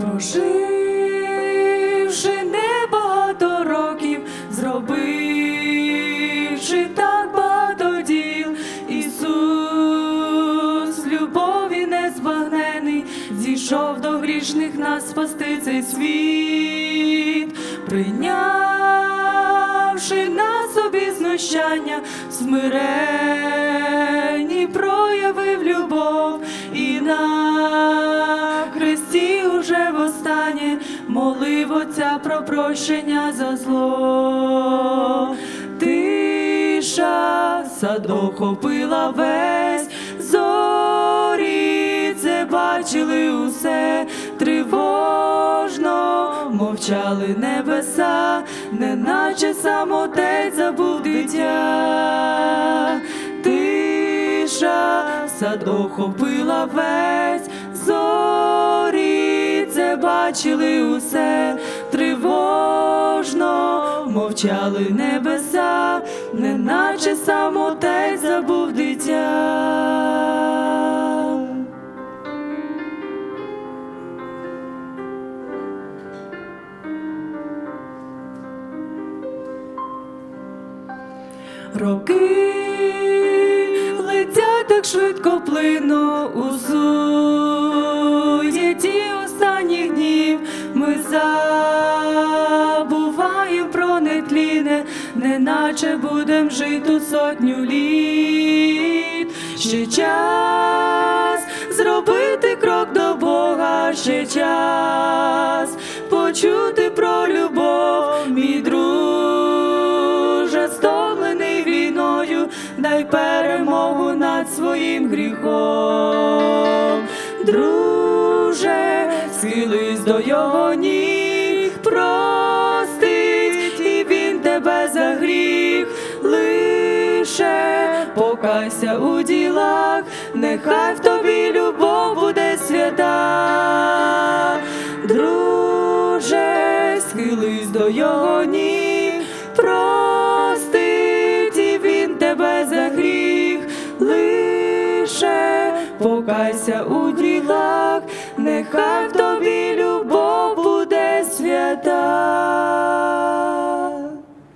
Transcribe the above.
проживши небагато років, зробивши так багато діл, Ісус, любові незбагнений, зійшов до грішних нас спасти цей світ, прийнявши на собі знущання, в молив Отця про прощення за зло. Тиша садок охопила весь, зорі це бачили усе тривожно, мовчали небеса, неначе сам отець забув дитя. Тиша садок охопила весь, бачили усе тривожно, мовчали небеса, неначе сам отець забув дитя. Роки летять так швидко плино у суєті неначе будем жити сотню літ. Ще час зробити крок до Бога, ще час почути про любов, мій друже, стомлений війною, дай перемогу над своїм гріхом. Друже, схились до його ніг, покайся у ділах, нехай в тобі любов буде свята. Друже, схились до його ніг, простить, і він тебе за гріх лише покайся у ділах, нехай в тобі